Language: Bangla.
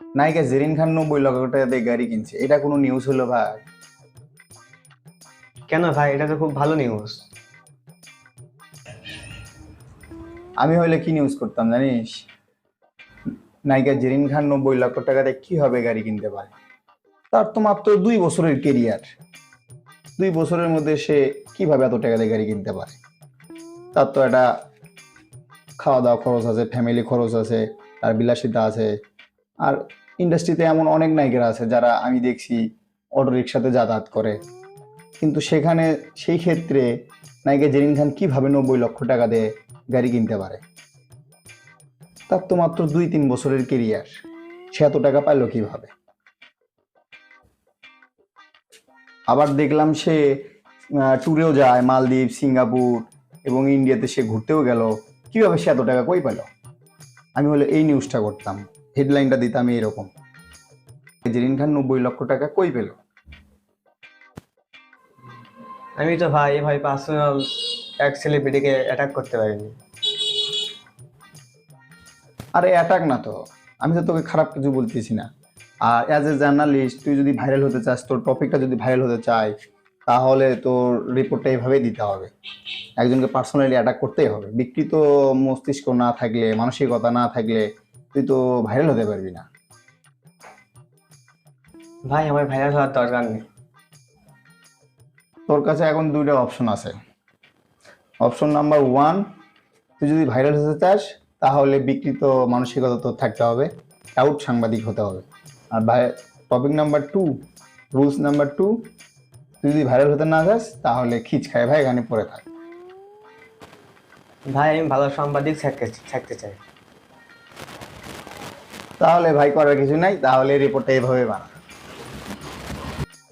নায়িকা জেরিন খান নব্বই লক্ষ টাকা দিয়ে গাড়ি কিনছে। এটা কোনো নিউজ হলো ভাই? কেন ভাই? এটা তো খুব ভালো নিউজ আমি হইলে কি নিউজ করতাম জানিস? নায়িকা জেরিন খান নব্বই লক্ষ টাকাতে কীভাবে গাড়ি কিনতে পারে? তার তো মাত্র দুই বছরের কেরিয়ার দুই বছরের মধ্যে সে কীভাবে এত টাকা দিয়ে গাড়ি কিনতে পারে? তার তো একটা খাওয়া দাওয়া খরচ আছে ফ্যামিলি খরচ আছে তার বিলাসিতা আছে আর ইন্ডাস্ট্রিতে এমন অনেক নায়িকারা আছে যারা আমি দেখছি অটো রিক্সাতে যাতায়াত করে। কিন্তু সেখানে সেই ক্ষেত্রে নায়িকা জেরিন খান কীভাবে নব্বই লক্ষ টাকা দিয়ে গাড়ি কিনতে পারে? তার তো মাত্র দুই তিন বছরের কেরিয়ার সে এত টাকা পাইলো কীভাবে? আবার দেখলাম সে ট্যুরেও যায়, মালদ্বীপ, সিঙ্গাপুর এবং ইন্ডিয়াতে সে ঘুরতেও গেল। কীভাবে সে এত টাকা কই পেল আমি হলে এই নিউজটা করতাম। হেডলাইনটা দিতাম এরকম। জেরিন খান নব্বই লক্ষ টাকা কই পেল? আমি তো ভাই ভাই পার্সোনাল এক সেলিব্রিটিকে অ্যাটাক করতে পারিনি। আরে অ্যাটাক না তো। আমি তো তোকে খারাপ কিছু বলতেছি না। আর অ্যাজ এ জার্নালিস্ট তুই যদি ভাইরাল হতে চাস তোর টপিকটা যদি ভাইরাল হতে চায় তাহলে তোর রিপোর্টটা এইভাবেই দিতে হবে। একজনকে পার্সোনালি অ্যাটাক করতেই হবে। বিকৃত মস্তিষ্ক না থাকলে মানসিকতা না থাকলে তুই তো ভাইরাল হতে পারবি না। ভাই আমার ভাইরাল হওয়ার দরকার নেই। তোর কাছে এখন দুইটা অপশন আছে। অপশন নাম্বার ওয়ান তুই যদি ভাইরাল হতে চাস তাহলে বিকৃত মানসিকতা তোর থাকতে হবে আউট সাংবাদিক হতে হবে। আর ভাই topic number two rules number two তুই যদি ভাইরাল হতে না চাস তাহলে খিচ খায়। ভাই এখানে পড়ে থাক। ভাই আমি ভালো সাংবাদিক থাকতে থাকতে চাই। তাহলে ভাই করার কিছু নাই তাহলে রিপোর্টটা এভাবে বানা